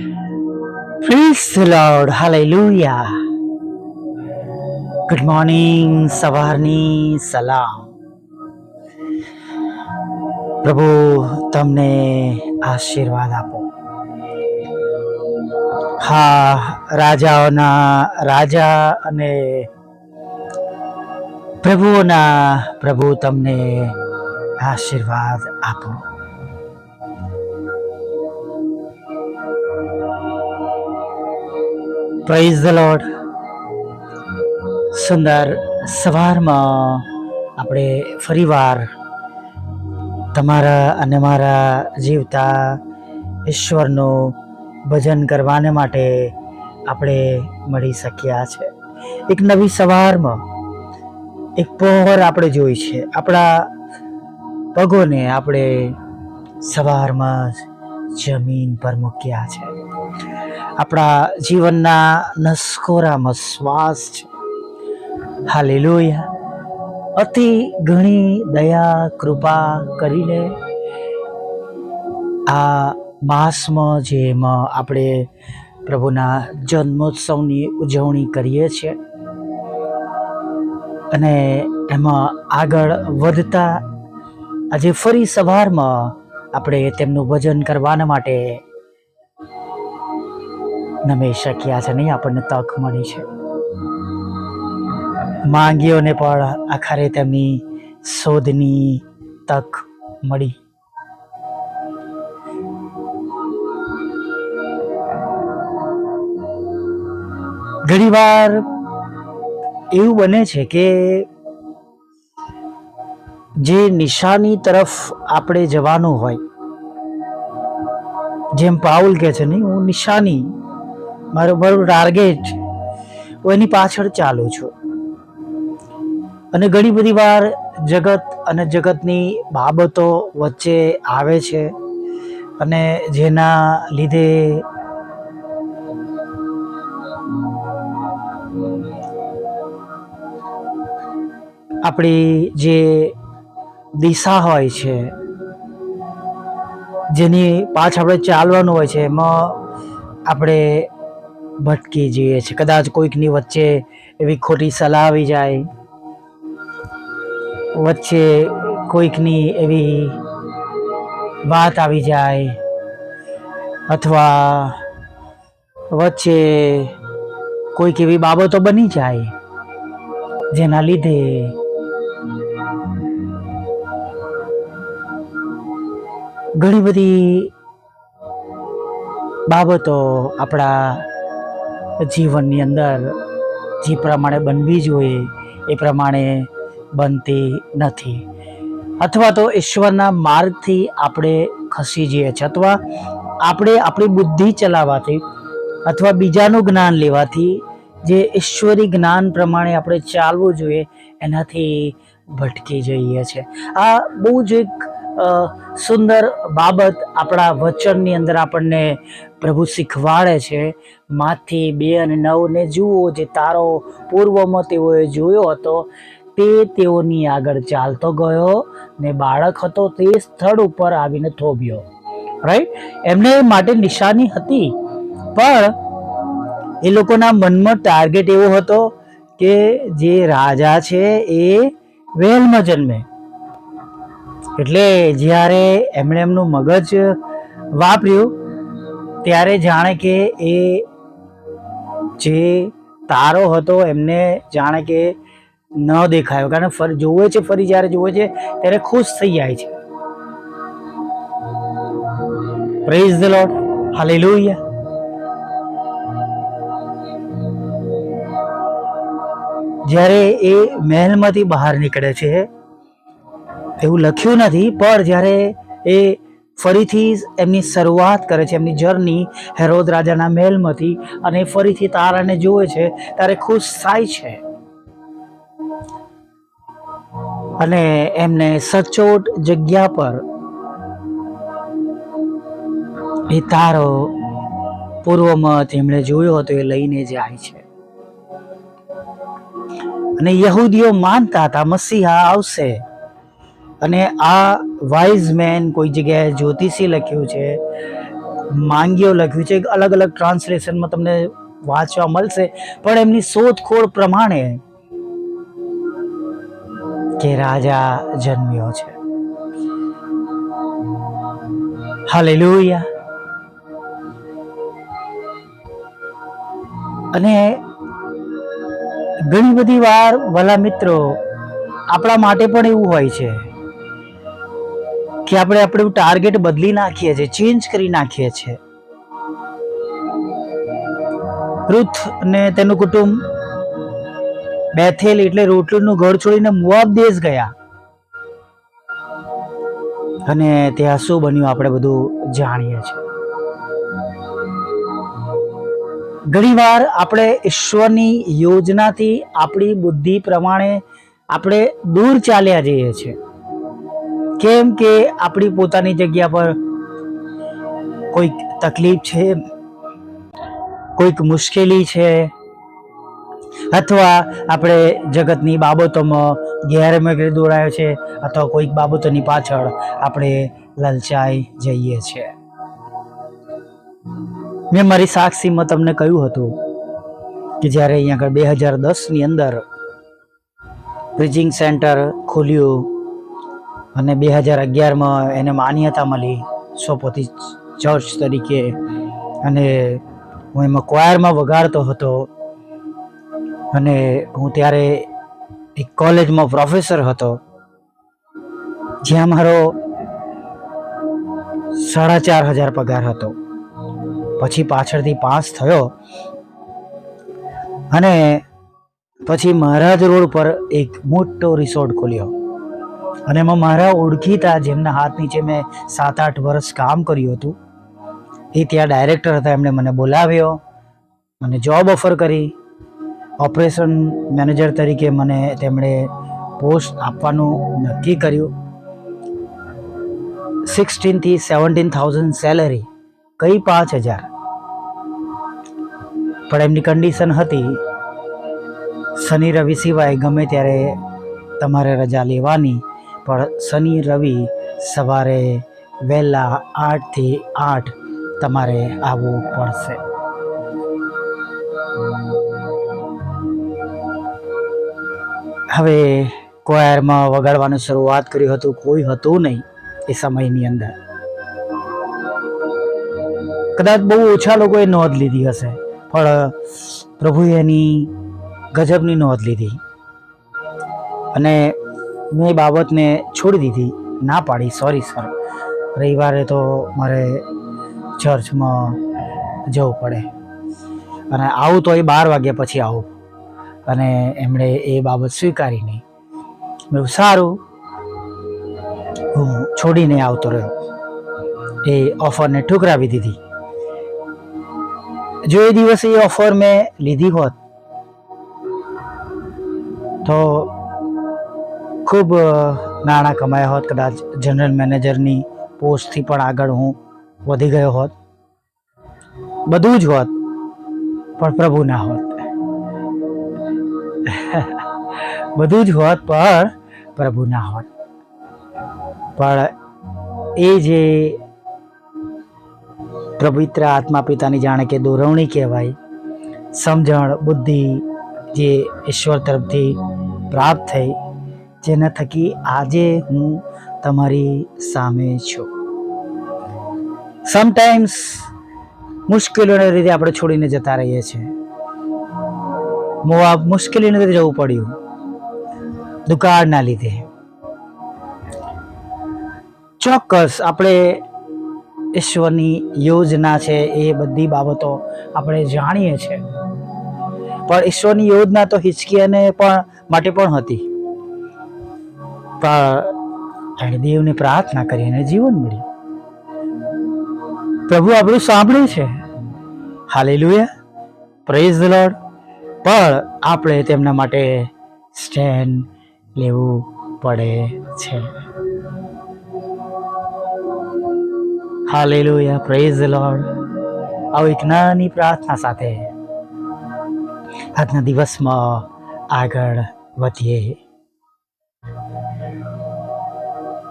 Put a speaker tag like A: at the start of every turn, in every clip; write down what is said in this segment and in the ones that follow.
A: Praise lord hallelujah good morning સવારની સલામ પ્રભુ, તમને આશીર્વાદ આપો. હા, રાજાઓના રાજા અને પ્રભુઓના પ્રભુ તમને આશીર્વાદ આપો. પ્રાઇઝ ધ લોર્ડ સુંદર સવારમાં આપણે ફરીવાર તમારા અને મારા જીવતા ઈશ્વરનું ભજન કરવાને માટે આપણે મળી શક્યા છે. એક નવી સવારમાં એક પહોર આપણે જોઈ છે. આપણા પગોને આપણે સવારમાં જ જમીન પર મૂક્યા છે. આપણા જીવનના નસકોરામાં શ્વાસ છે. હાલેલુયા. અતિ ઘણી દયા, કૃપા કરીને આ માસમાં જેમાં આપણે પ્રભુના જન્મોત્સવની ઉજવણી કરીએ છીએ અને એમાં આગળ વધતા આજે ફરી સવારમાં આપણે તેમનું ભજન કરવાના માટે નમી શક્યા છે નહીં, આપણને તક મળી છે. માંગીઓને પણ આખરે તેમની શોધની તક મળી. ઘણીવાર એવું બને છે કે જે નિશાની તરફ આપણે જવાનું હોય, જેમ પાઉલ કહે છે નહીં હું નિશાની મારું મારું ટાર્ગેટ હું એની પાછળ ચાલું છું. અને ઘણી બધી વાર જગત અને જગતની બાબતો વચ્ચે આવે છે અને જેના લીધે આપણી જે દિશા હોય છે, જેની પાછળ આપણે ચાલવાનું હોય છે, એમાં આપણે ભટકી જઈએ છીએ. કદાચ કોઈકની વચ્ચે એવી ખોટી સલાહ આવી જાય, વચ્ચે કોઈકની એવી વાત આવી જાય, અથવા વચ્ચે કોઈક એવી બાબતો બની જાય, જેના લીધે ઘણી બધી બાબતો આપણા જીવનની અંદર જે પ્રમાણે બનવી જોઈએ, એ પ્રમાણે બનતી નથી. અથવા તો ઈશ્વરના માર્ગથી આપણે ખસી જઈએ છીએ, અથવા આપણે આપણી બુદ્ધિ ચલાવવાથી અથવા બીજાનું જ્ઞાન લેવાથી જે ઈશ્વરી જ્ઞાન પ્રમાણે આપણે ચાલવું જોઈએ, એનાથી ભટકી જઈએ છીએ. આ બહુ જ એક સુંદર બાબત આપણા વચનની અંદર આપણને પ્રભુ શીખવાડે છે. માથી બે અને નવને જુઓ, જે તારો પૂર્વમાં તેઓએ જોયો હતો, તે તેઓની આગળ ચાલતો ગયો ને બાળક હતો તે સ્થળ ઉપર આવીને થોભ્યો. રાઈટ એમને માટે નિશાની હતી. પણ એ લોકોના મનમાં ટાર્ગેટ એવો હતો કે જે રાજા છે એ વહેલમાં જન્મે. એટલે જ્યારે એમણે એમનું મગજ વાપર્યું, ત્યારે જાણે કે એ જે તારો હતો એમને જાણે કે ન દેખાયો. કારણ ફરી જોવે છે, ફરી જ્યારે જોવે છે, ત્યારે ખુશ થઈ જાય છે. પ્રેઝ ધ લોર્ડ હાલેલુયા જ્યારે એ મહેલમાંથી બહાર નીકળે છે એવું લખ્યું નથી, પણ જ્યારે એ ફરીથી એમની શરૂઆત કરે છે, એમની જર્ની હેરોદ રાજાના મહેલમાંથી અને ફરીથી તારાને જોવે છે, ત્યારે ખુશ થાય છે. અને એમને સચોટ જગ્યા પર એ તારો પૂર્વમાં તેમણે જોયો હતો, એ લઈને જાય છે. અને યહૂદીઓ માનતા હતા, મસીહા આવશે. અને આ વાઇઝ મેન કોઈ જગ્યાએ જ્યોતિષી લખ્યું છે, માંગ્યો લખ્યું છે અલગ અલગ ટ્રાન્સલેશનમાં તમને વાંચવા મળશે, પણ એમની શોધખોળ પ્રમાણે કે રાજા જન્મ્યો છે. હાલેલુયા અને ઘણી બધી વાર ભલા મિત્રો આપણા માટે પણ એવું હોય છે. કે આપણે આપણું ટાર્ગેટ બદલી નાખીએ છીએ ચેન્જ કરી નાખીએ છીએ. રૂથ અને તેનું કુટુંબ બેથેલ એટલે રોટલીનું ઘર છોડીને મુઆબ દેશ ગયા. અને ત્યાં શું બન્યું આપણે બધું જાણીએ છીએ. ઘણીવાર આપણે ઈશ્વરની યોજનાથી આપણી બુદ્ધિ પ્રમાણે આપણે દૂર ચાલ્યા જઈએ છીએ. કેમ કે આપણી પોતાની જગ્યા પર કોઈક તકલીફ છે, કોઈક મુશ્કેલી છે, અથવા આપણે જગતની બાબતોમાં ગેરમાર્ગે દોડાયો છે, અથવા કોઈક બાબતોની પાછળ આપણે લલચાઈ જઈએ છીએ. મેં મારી સાક્ષીમાં તમને કહ્યું હતું કે જ્યારે અહીંયા આગળ બે હજાર દસની અંદર બ્રિજિંગ સેન્ટર ખોલ્યું અને બે હજાર અગિયારમાં એને માન્યતા મળી સોપોથી ચર્ચ તરીકે. અને હું એમાં ક્વાયરમાં વગાડતો હતો. અને હું ત્યારે એક કોલેજમાં પ્રોફેસર હતો. જ્યાં મારો સાડા ચાર હજાર પગાર હતો. પછી પાછળથી પાસ થયો. અને પછી મહારાજ રોડ પર એક મોટો રિસોર્ટ ખોલ્યો. અને એમાં મારા ઓળખીતા જેમના હાથ નીચે મેં સાત આઠ વર્ષ કામ કર્યું હતું, એ ત્યાં ડાયરેક્ટર હતા, એમણે મને બોલાવ્યો, મને જોબ ઓફર કરી. ઓપરેશન મેનેજર તરીકે મને તેમણે પોસ્ટ આપવાનું નક્કી કર્યું. સિક્સટીનથી સેવન્ટીન થાઉઝન્ડ સેલરી કઈ પાંચ હજાર. પણ એમની કન્ડિશન હતી, શનિ રવિ સિવાય ગમે ત્યારે તમારે રજા લેવાની પણ શનિ રવિ સવારે વહેલા આઠથી આઠ તમારે આવવું પડશે. હવે કોયરમાં વગાડવાનું શરૂઆત કર્યું હતું, કોઈ હતું નહીં એ સમયની અંદર. કદાચ બહુ ઓછા લોકોએ નોંધ લીધી હશે, પણ પ્રભુએ એની ગજબની નોંધ લીધી. અને મેં એ બાબતને છોડી દીધી. ના પાડી. સોરી સર રવિવારે તો મારે ચર્ચમાં જવું પડે. અને આવું તો એ બાર વાગ્યા પછી આવું. અને એમણે એ બાબત સ્વીકારી નહીં. મેં સારું. હું છોડીને આવતો રહ્યો. એ ઓફરને ઠુકરાવી દીધી. જો એ દિવસે એ ઓફર મેં લીધી હોત, તો ખૂબ નાણાં કમાયા હોત, કદાચ જનરલ મેનેજરની પોસ્ટથી પણ આગળ હું વધી ગયો હોત. બધું જ હોત, પણ પ્રભુ ના હોત. બધું જ હોત, પણ પ્રભુ ના હોત. પણ એ જે પવિત્ર આત્મા પિતાની જાણે કે દોરવણી કહેવાય, સમજણ, બુદ્ધિ જે ઈશ્વર તરફથી પ્રાપ્ત થઈ જેના થકી આજે હું તમારી સામે છું. સમટાઈમ્સ મુશ્કેલીઓને લીધે આપણે છોડીને જતા રહીએ છીએ. મોઆબ મુશ્કેલીને લીધે જવું પડ્યું. દુકાળના લીધે. ચોક્કસ આપણે ઈશ્વરની યોજના છે એ બધી બાબતો આપણે જાણીએ છીએ. પણ ઈશ્વરની યોજના તો હિચકીયાને પણ માટે પણ હતી. એણે દેવને પ્રાર્થના કરી અને જીવન મળ્યું. પ્રભુ આપણું સાંભળે છે. હાલેલુયા. પ્રેઝ ધ લોર્ડ પણ આપણે તેમના માટે સ્ટેન્ડ લેવું પડે છે. હાલેલુયા. પ્રેઝ લોર્ડ આવી એક નાની પ્રાર્થના સાથે આજના દિવસમાં આગળ વધીએ.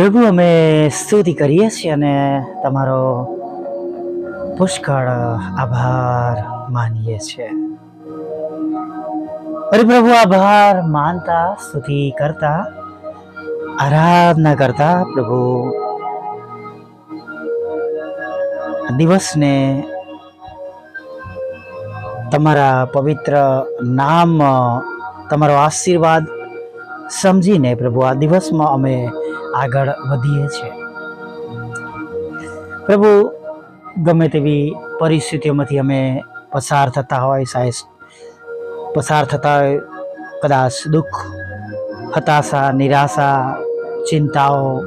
A: પ્રભુ, અમે સ્તુતિ કરીએ છીએ અને તમારો પુષ્કળ આભાર માનીએ છીએ. અરે પ્રભુ આભાર માનતા, સ્તુતિ કરતા, આરાધના કરતા પ્રભુ. દિવસને તમારા પવિત્ર નામ, તમારો આશીર્વાદ સમજીને પ્રભુ, આ દિવસમાં અમે આગળ વધીએ છીએ. પ્રભુ, ગમે તેવી પરિસ્થિતિઓમાંથી અમે પસાર થતા હોય સાહેબ પસાર થતા હોય, કદાચ દુઃખ, હતાશા, નિરાશા, ચિંતાઓ,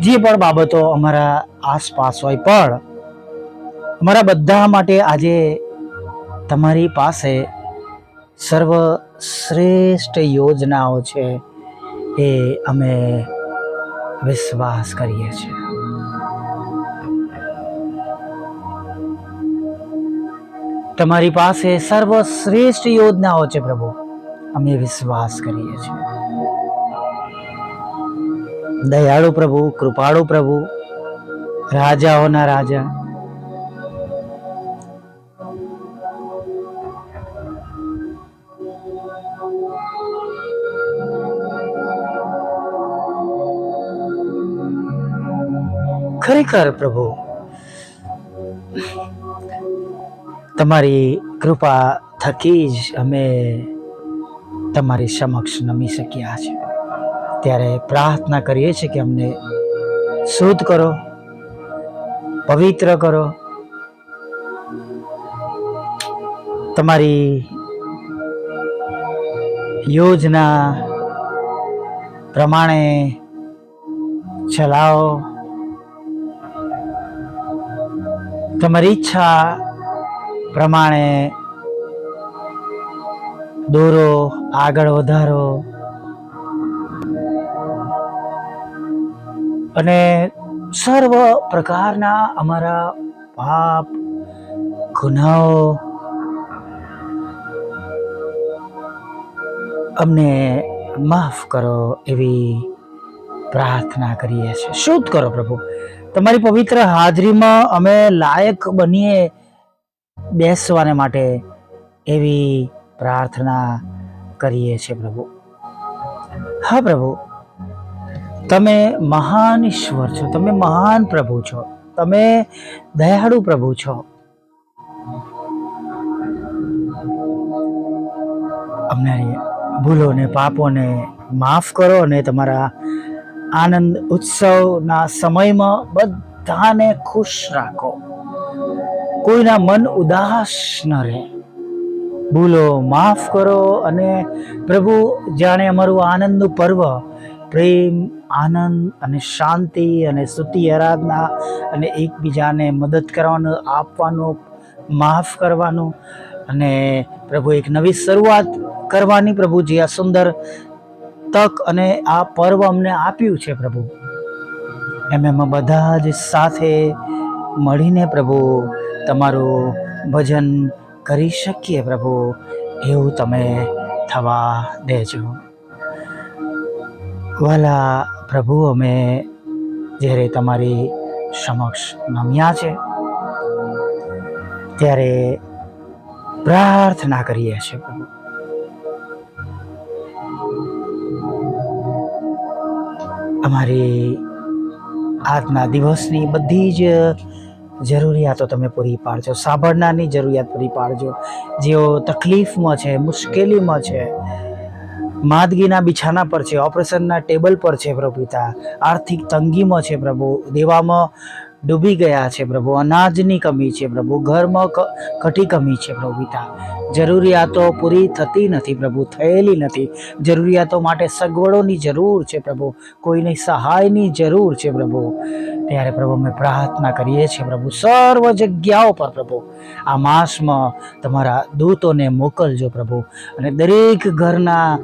A: જે પણ બાબતો અમારા આસપાસ હોય, પણ અમારા બધા માટે આજે તમારી પાસે સર્વશ્રેષ્ઠ યોજનાઓ છે એ અમે વિશ્વાસ કરીએ છીએ. તમારી પાસે સર્વશ્રેષ્ઠ યોજનાઓ છે પ્રભુ. અમે વિશ્વાસ કરીએ છીએ. દયાળુ પ્રભુ, કૃપાળુ પ્રભુ, રાજાઓના રાજા ખરેખર પ્રભુ. તમારી કૃપા થકી જ અમે તમારી સમક્ષ નમી શક્યા છે. ત્યારે પ્રાર્થના કરીએ છીએ કે અમને શુદ્ધ કરો, પવિત્ર કરો. તમારી યોજના પ્રમાણે ચલાવો તમારી ઈચ્છા પ્રમાણે દોરો, આગળ વધારો. અને સર્વ પ્રકારના અમારા પાપ, ગુનાઓ અમને માફ કરો એવી પ્રાર્થના કરીએ છીએ. શુદ્ધ કરો પ્રભુ. તમારી પવિત્ર હાજરીમાં અમે લાયક બનીએ બેસવાને માટે એવી પ્રાર્થના કરીએ છીએ પ્રભુ. હા પ્રભુ. તમે મહાન ઈશ્વર છો, તમે મહાન પ્રભુ છો, તમે દયાળુ પ્રભુ છો. અમને ભૂલોને, પાપોને માફ કરો અને તમારા આનંદ ઉત્સવના સમયમાં બધાને ખુશ રાખો. કોઈના મન ઉદાસ ન રહે. ભૂલો માફ કરો અને પ્રભુ, જાણે અમારું આનંદનું પર્વ પ્રેમ, આનંદ અને શાંતિ અને સ્તુતિ આરાધના અને એકબીજાને મદદ કરવાનું, આપવાનું, માફ કરવાનું અને પ્રભુ, એક નવી શરૂઆત કરવાની પ્રભુજી આ સુંદર તક અને આ પર્વ અમને આપ્યું છે પ્રભુ. એમ એમાં બધા જ સાથે મળીને પ્રભુ તમારું ભજન કરી શકીએ પ્રભુ, એવું તમે થવા દેજો. વાલા પ્રભુ, અમે જ્યારે તમારી સમક્ષ નમ્યા છે, ત્યારે પ્રાર્થના કરીએ છીએ પ્રભુ. અમારી આજના દિવસની બધી જ જરૂરિયાતો તમે પૂરી પાડજો, સાંભળનારની જરૂરિયાત પૂરી પાડજો. જેઓ તકલીફમાં છે, મુશ્કેલીમાં છે, માદગીના બિછાના પર છે, ઓપરેશનના ટેબલ પર છે પ્રભુ પિતા, આર્થિક તંગીમાં છે પ્રભુ, દેવામાં ડૂબી ગયા છે પ્રભુ. અનાજની કમી છે પ્રભુ. ઘરમાં કટી કમી છે પ્રભુ પિતા. જરૂરિયાતો પૂરી થતી નથી પ્રભુ, થયેલી નથી. જરૂરિયાતો માટે સગવડોની જરૂર છે પ્રભુ. કોઈની સહાયની જરૂર છે પ્રભુ. ત્યારે પ્રભુ અમે પ્રાર્થના કરીએ છીએ પ્રભુ, સર્વ જગ્યાઓ પર પ્રભુ. આ માસમાં તમારા દૂતોને મોકલજો પ્રભુ. અને દરેક ઘરના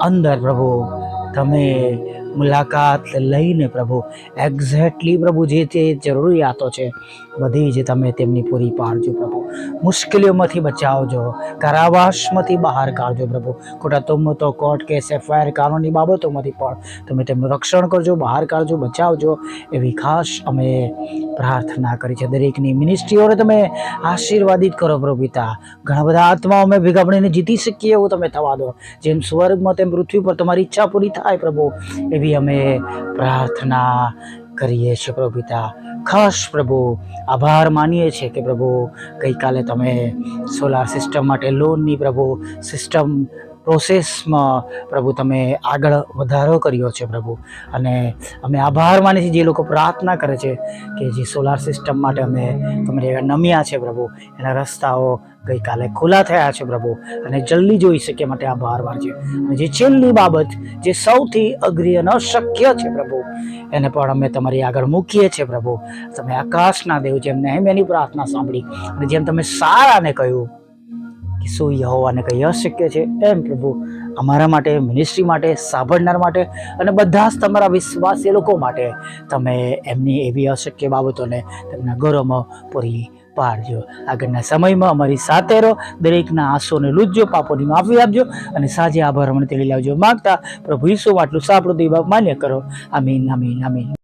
A: અંદર પ્રભુ, તમે મુલાકાત લઈને પ્રભુ. એક્ઝેક્ટલી પ્રભુ, જે તે જરૂરિયાતો છે, બધી જ તમે તેમની પૂરી પાડજો પ્રભુ. મુશ્કેલીઓમાંથી બચાવજો, કારાવાસમાંથી બહાર કાઢજો પ્રભુ. ખોટા તો કોર્ટ કેસ એફઆઈઆર કાનૂની બાબતોમાંથી પણ તમે તેમનું રક્ષણ કરજો, બહાર કાઢજો, બચાવજો, એવી ખાસ અમે પ્રાર્થના કરી છે. દરેકની મિનિસ્ટ્રીઓને તમે આશીર્વાદિત કરો પ્રભુ પિતા. ઘણા બધા આત્માઓ અમે ભેગા મળીને જીતી શકીએ એવું તમે થવા દો. જેમ સ્વર્ગમાં તેમ પૃથ્વી પર તમારી ઈચ્છા પૂરી થાય પ્રભુ, એવી અમે પ્રાર્થના કરીએ છીએ પ્રભુ પિતા. ખાસ પ્રભુ, આભાર માનીએ છીએ કે પ્રભુ ગઈકાલે તમે સોલાર સિસ્ટમ માટે લોનની પ્રભુ સિસ્ટમ પ્રોસેસમાં પ્રભુ તમે આગળ વધારો કર્યો છે પ્રભુ. અને અમે આભાર માની છીએ જે લોકો પ્રાર્થના કરે છે કે જે સોલાર સિસ્ટમ માટે અમે તમારી નમ્યા છે પ્રભુ. એના રસ્તાઓ ગઈકાલે ખુલ્લા થયા છે પ્રભુ. અને જલ્દી જોઈ શકીએ માટે આભાર માનજે અને જે છેલ્લી બાબત જે સૌથી અઘરી અને અશક્ય છે પ્રભુ, એને પણ અમે તમારી આગળ મૂકીએ છીએ પ્રભુ. તમે આકાશના દેવ જેમને એમ એની પ્રાર્થના સાંભળી અને જેમ તમે સારાને કહ્યું શું યહોવાને કંઈ અશક્ય છે? એમ પ્રભુ, અમારા માટે મિનિસ્ટ્રી માટે, સાંભળનાર માટે અને બધા જ તમારા વિશ્વાસી લોકો માટે તમે એમની એવી અશક્ય બાબતોને તેમના ગૌરવમાં પૂરી પાડજો. આગળના સમયમાં અમારી સાથે રહો, દરેકના આંસુને લૂજજો, પાપોની માફી આપજો અને સાજે આભાર મને તેડી લાવજો. માગતા પ્રભુ ઈસુ આટલું સાંભળો, દેવા માન્ય કરો. આમીન આમીન આમીન.